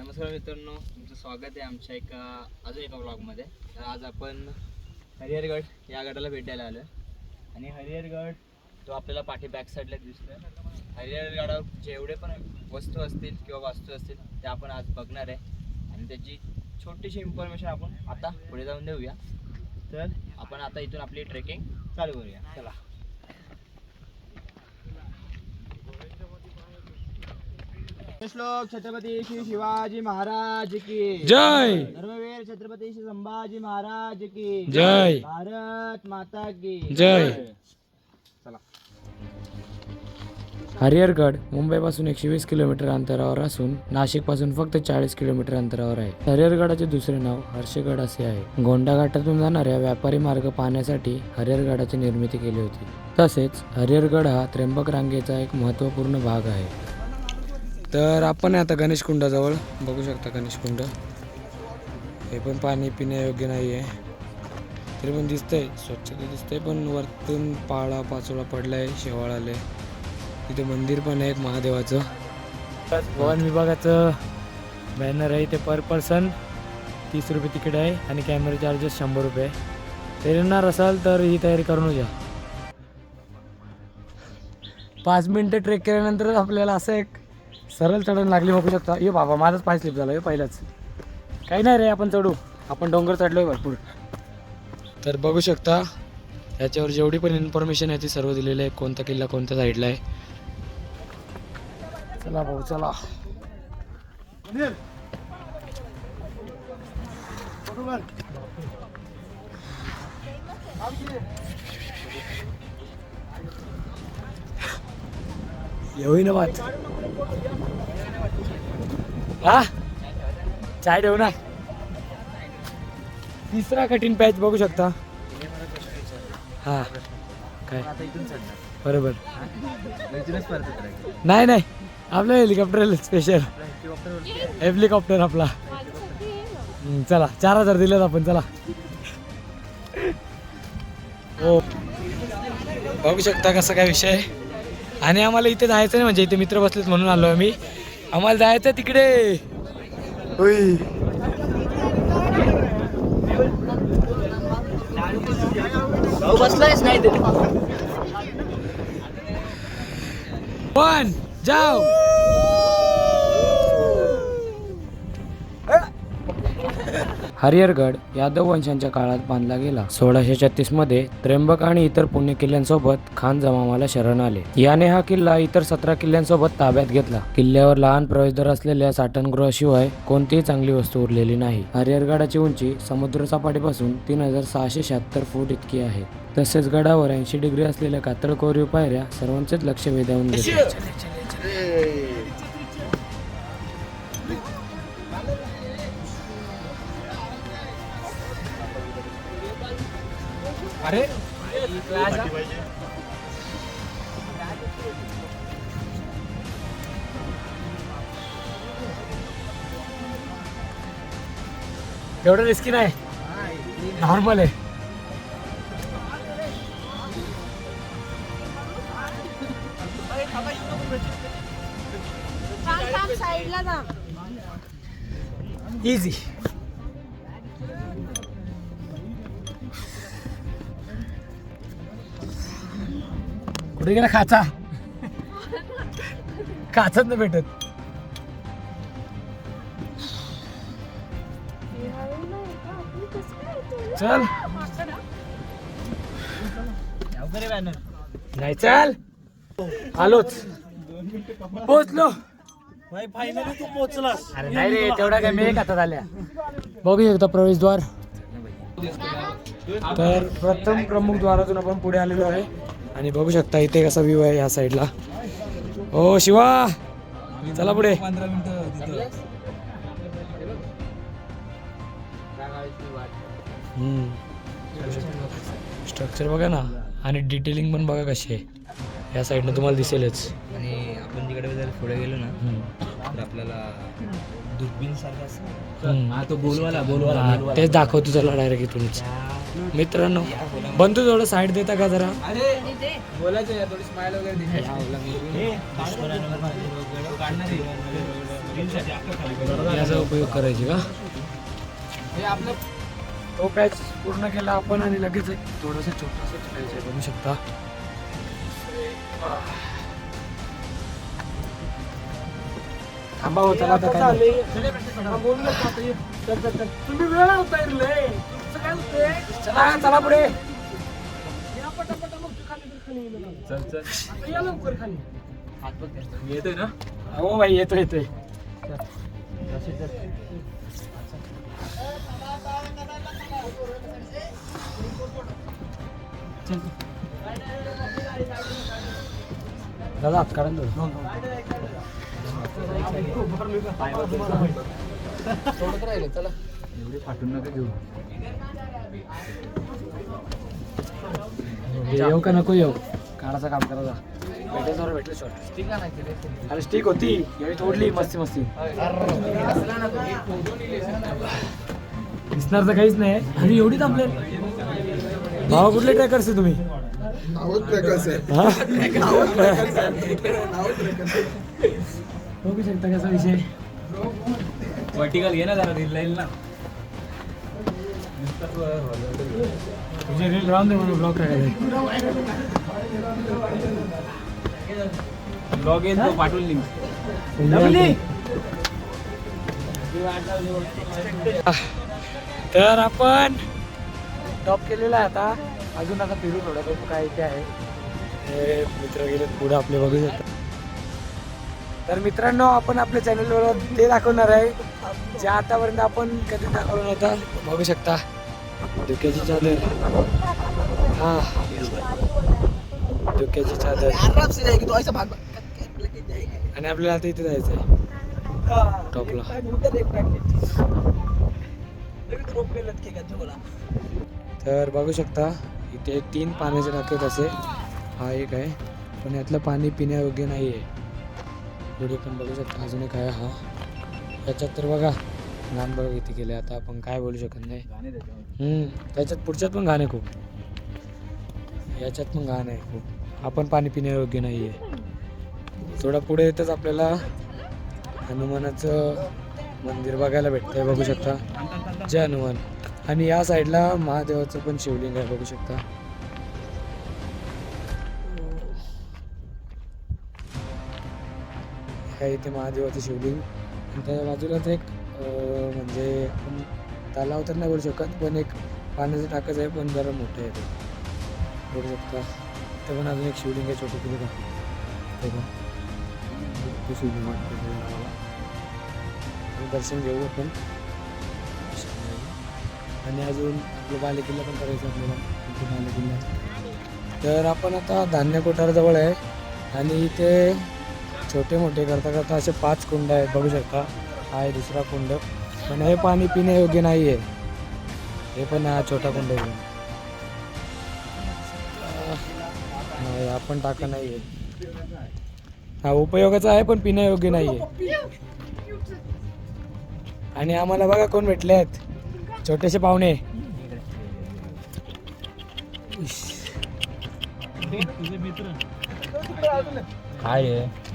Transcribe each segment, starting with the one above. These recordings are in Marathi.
नमस्कार मित्रांनो तुमचं स्वागत आहे आमच्या एका अजून एका ब्लॉगमध्ये तर आज आपण हरिहरगड या गडाला भेट द्यायला आलो आणि हरिहरगड तो आपल्याला पाठी बॅक साईडला दिसतोय हरिहरगडावर जेवढे पण वस्तू असतील किंवा वास्तू असतील ते आपण आज बघणार आहे. आणि त्याची छोटीशी इन्फॉर्मेशन आपण आता पुढे जाऊन देऊया. तर आपण आता इथून आपली ट्रेकिंग चालू करूया. चला. श्लोक छत्रपती श्री शिवाजी महाराज की. जय. धर्मवीर छत्रपती श्री संभाजी महाराज की. जय. भारत माता की. जय. चला. हरिहरगड मुंबईपासून एकशे वीस किलोमीटर अंतरावर असून नाशिकपासून फक्त चाळीस किलोमीटर अंतरावर आहे. हरिहरगडाचे दुसरे नाव हर्षगड असे आहे. गोंडा घाटातून जाणाऱ्या व्यापारी मार्ग पाहण्यासाठी हरिहरगडाची निर्मिती केली होती. तसेच हरिहरगड हा त्र्यंबक रांगेचा एक महत्त्वपूर्ण भाग आहे. तर आपण आता गणेश कुंडाजवळ. बघू शकता गणेश कुंड. हे पण पाणी पिण्यायोग्य नाही आहे तरी पण दिसतंय. स्वच्छता दिसतंय पण वरतून पाळा पाचोळा पडलाय शेवाळ आले तिथे मंदिर पण आहे एक महादेवाचं. वन विभागाचं बॅनर आहे ते पर पर्सन तीस रुपये तिकीट आहे आणि कॅमेरा चार्जेस शंभर रुपये तर येणार असाल तर ही तयारी करून घ्या पाच मिनटं ट्रेक केल्यानंतरच आपल्याला असं एक सरळ चढण लागली बघू शकता. ये बाबा माझाच पाय स्लिप झाला हे पहिलाच. काही नाही रे आपण चढू. आपण डोंगर चढलोय भरपूर. तर बघू शकता याच्यावर जेवढी पण इन्फॉर्मेशन आहे ती सर्व दिलेली आहे. कोणता किल्ला कोणत्या साईडला आहे. चला भाऊ चला. येऊही ना बात. हा? चाय ठेवू ना. तिसरा कठीण पॅच बघू शकता. हा. काय? बरोबर. नाही नाही. आपलं हेलिकॉप्टर स्पेशल हेलिकॉप्टर आपला. चला. चार हजार दिलेत आपण चला. हो. बघू शकता कसा काय विषय आहे. आणि आम्हाला इथे जायचं नाही म्हणजे इथे मित्र बसलेत म्हणून आलो आम्ही. आम्हाला जायचं तिकडे. बसलायच नाही तरी वन जाओ हरिहरगड यादव वंशांच्या काळात बांधला गेला. सोळाशे छत्तीसमध्ये त्र्यंबक आणि इतर पुण्य किल्ल्यांसोबत खान जमामाला शरण आले. याने हा किल्ला इतर सतरा किल्ल्यांसोबत ताब्यात घेतला. किल्ल्यावर लहान प्रवेशद्वार असलेल्या साठणगृहाशिवाय कोणतीही चांगली वस्तू उरलेली नाही. हरिहरगडाची उंची समुद्र सपाटीपासून तीन हजार सहाशे शहात्तर फूट इतकी आहे. तसेच गडावर ऐंशी डिग्री असलेल्या कातळ कोरीव पायऱ्या सर्वांचेच लक्ष वेधावून घेतले अरे एवढं रिस्की नाही. नॉर्मल आहे. इझी कुठे गेला खाचा? खाचाच नाही भेटत. चल. बॅनर नाही चल. आलोच. पोचलो फायनली तू पोहोचलास. अरे नाही रे तेवढा काय मी हातात आल्या. बघू शकता प्रवेशद्वार. तर प्रथम प्रमुख द्वारातून आपण पुढे आलेलो आहे. आणि बघू शकता इथे कसा व्ह्यू आहे ह्या साईडला हो शिवा! चला पुढे. स्ट्रक्चर बघा ना. आणि डिटेलिंग पण बघा कशी आहे. या साईडनं तुम्हाला दिसेलच. आणि आपण तिकडे जर पुढे गेलो ना. तर आपल्याला दुर्बीन सारखं. हा तो बोलवाला बोलवाला तेच दाखवतो चला डायरेक्ट इथूनच. मित्रांनो बंधू थोडं साईड देता का जरा? याचा उपयोग करायचे का? हे तो पॅच पूर्ण केला आपण आणि लगेच एक थोडंसं छोटंसं आहे. बघू शकता. थांबा होता. तुम्ही वेळा होता चला चला पुढे. येतोय ना? हो भाई येतो येतोय. दादा हात काढून दे. सोडत राहिले चला. एवढे फाटून नका घेऊ. येऊ का नको येऊ? काढायचं काम करा जा. भेटेल भेटलं शॉर्ट अरे स्टिक होती. यावेळी तोडली. मस्ती मस्ती. दिसणार तर काहीच नाही. आणि एवढीच आपले भावा कुठले ट्रॅकर्स आहे तुम्ही? हा? बघू शकता कसा विषय. वर्टिकल घे ना जरा लाईल ना तुझे रील राहून दे म्हणून ब्लॉग टाकायचा ब्लॉग येईल तो पाठवून लिंक तर आपण टॉप केलेला आहे आता. अजून आता फिरू थोडं काय इथे आहे. हे मित्र गेले पुढे आपले बघू शकता तर मित्रांनो आपण आपल्या चॅनलवर ते दाखवणार आहे जे आतापर्यंत आपण कधी दाखवलं नव्हतं. बघू शकता. धुक्याची चादर. हा. धुक्याची चादर. आणि आपल्याला आता इथे जायचं आहे टॉपला तर बघू शकता इथे तीन पाण्याचे टाके तसे हा एक आहे. पण यातलं पाणी पिण्यायोग्य नाही आहे पुढे पण बघू शकता. अजून एक आहे हा. याच्यात तर बघा घाण बघा किती केले आता आपण काय बोलू शकत नाही. त्याच्यात पुढच्यात पण घाण आहे खूप. याच्यात पण घाण आहे खूप. आपण पाणी पिण्यायोग्य नाही आहे थोडा पुढे येतच आपल्याला हनुमानाचं मंदिर बघायला भेटतंय बघू शकता. जय हनुमान. आणि या साईडला महादेवाचं पण शिवलिंग आहे बघू शकता. काय इथे महादेवाचं शिवलिंग. आणि त्याच्या बाजूलाच एक म्हणजे आपण तलाव तर नाही बोलू शकत पण एक पाण्याचं टाकच आहे पण जरा मोठं आहे ते. बघू शकता. ते पण अजून एक शिवलिंग आहे छोटं तुम्ही का ते शिवलिंग वाटतं दर्शन घेऊ आपण. आणि अजून आपलं बालेकिल्ला पण करायचं आपल्याला. बालेकिल्ला. तर आपण आता धान्य कोठारजवळ आहे. आणि इथे छोटे मोठे करता करता असे पाच कुंड आहेत बघू शकता. हा आहे दुसरा कुंड. पण हे पाणी पिण्यायोग्य नाही आहे हे पण हा छोटा कुंड आहे. नाही आपण टाका नाही आहे हा उपयोगाचा आहे पण पिण्यायोग्य नाही आहे आणि आम्हाला बघा कोण भेटले आहेत. छोटेसे पाहुणे. काय आहे?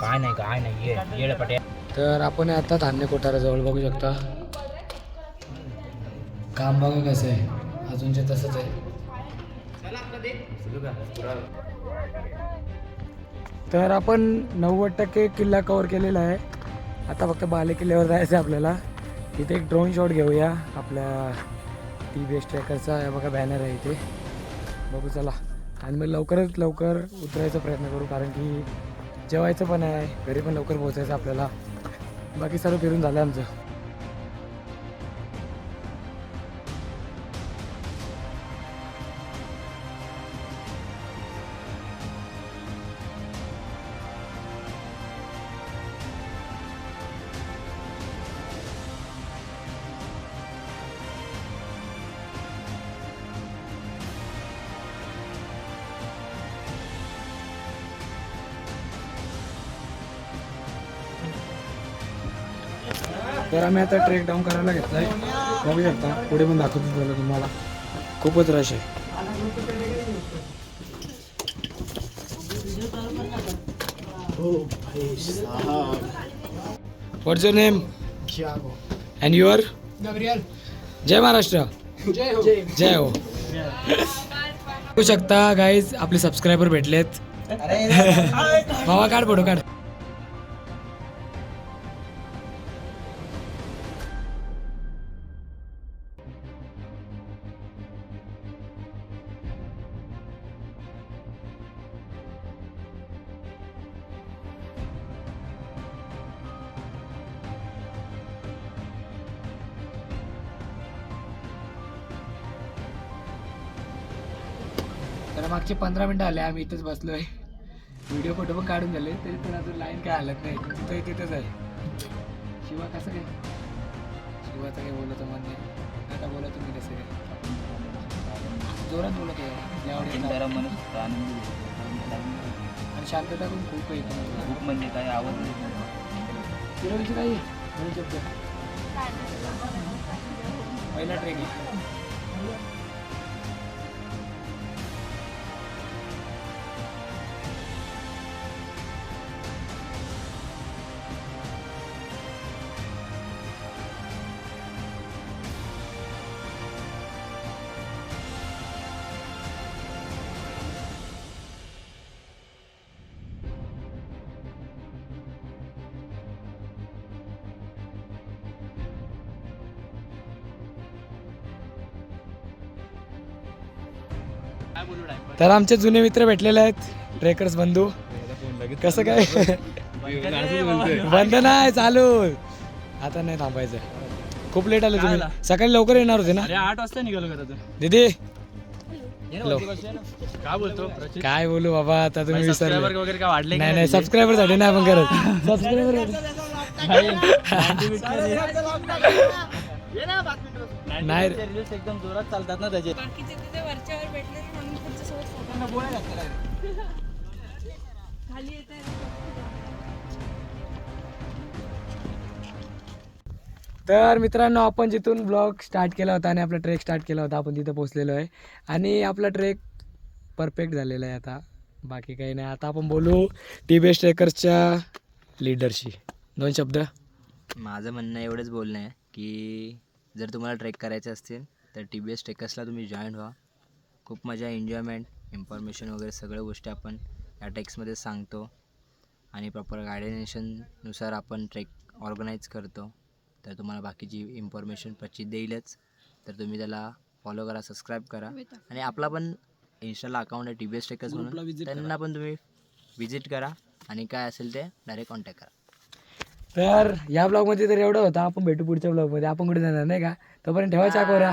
काय नाही काय नाही ये पटे तर आपण आता धान्य कोठाराजवळ बघू शकता. काम बघा कसं आहे. अजूनचे तसंच आहे. तर आपण नव्वद टक्के किल्ला कवर केलेला आहे. आता फक्त बाले किल्ल्यावर जायचं आहे आपल्याला. इथे एक ड्रोन शॉट घेऊया. आपल्या टी बी एस ट्रॅकरचा बघा बॅनर आहे इथे. बघू चला. आणि मग लवकरच लवकर उतरायचा प्रयत्न करू कारण की जेवायचं पण आहे घरी पण लवकर पोहोचायचं आपल्याला. बाकी सर्व फिरून झालं आमचं. तर आम्ही आता ट्रेक डाऊन करायला घेतलाय. बघू शकता पुढे पण दाखवतो झालं तुम्हाला. खूपच रश आहे. What's your name and your जय महाराष्ट्र. जय हो. बघू शकता गाईज आपले सबस्क्रायबर भेटलेत. मामा काढ फोटो काढ. मागचे पंधरा मिनिटं आले आम्ही इथेच बसलोय. व्हिडिओ फोटो पण काढून झाले तरी पण अजून लाईन काय हालत नाही. तिथं तिथंच आहे. शिवा कसं काय? शिवाचं काय बोलत मन नाही. आता बोला तुम्ही कसं काय? जोरात बोलत आहे. आणि शांतता पण खूप आहे. खूप म्हणजे काय आवाज नाही. फिरवलीची काही दोन शब्द पहिला ट्रेक आहे. तर आमचे जुने मित्र भेटलेले आहेत. ट्रेकर्स बंधू. कसं काय? बंद नाही चालू. आता नाही थांबायचं. खूप लेट आले तुम्ही. सकाळी लवकर येणार होते ना? अरे आठ वाजता निघालो घरातून दीदी. हॅलो. काय बोलतो? काय बोलू बाबा आता तुम्ही विसरले. सबस्क्रायबर वगैरे काय वाढले नाही नाही सबस्क्रायबरसाठी नाही आपण करत. सबस्क्रायबर नाही एकदम जोरात चालतात ना त्याचे. तर मित्रांनो आपण जिथून ब्लॉग स्टार्ट केला होता आणि आपला ट्रेक स्टार्ट केला होता आपण तिथे पोहोचलेलो आहे. आणि आपला ट्रेक परफेक्ट झालेला आहे आता. बाकी काही नाही. आता आपण बोलू टी बेस्ट ट्रेकर्सच्या लीडरशी दोन शब्द. माझं म्हणणं एवढंच बोलणं आहे की जर तुम्हाला ट्रेक करायचे असतील तर टी बी एस ट्रेकर्सला तुम्ही जॉईन व्हा. खूप मजा एन्जॉयमेंट इन्फॉर्मेशन वगैरे सगळ्या गोष्टी आपण या ट्रेक्समध्ये सांगतो. आणि प्रॉपर गायडन्शननुसार आपण ट्रेक ऑर्गनाईज करतो. तर तुम्हाला बाकीची इन्फॉर्मेशन पच्ची देईलच. तर तुम्ही त्याला फॉलो करा सबस्क्राईब करा. आणि आपला पण इन्स्टाला अकाउंट आहे टी बी एस ट्रेकर्स म्हणून. त्यांना पण तुम्ही विजिट करा. आणि काय असेल ते डायरेक्ट कॉन्टॅक्ट करा. तर या ब्लॉगमध्ये तर एवढं होतं. आपण भेटू पुढच्या ब्लॉगमध्ये आपण कुठे जाणार नाही का? तोपर्यंत ठेवा चाकोरा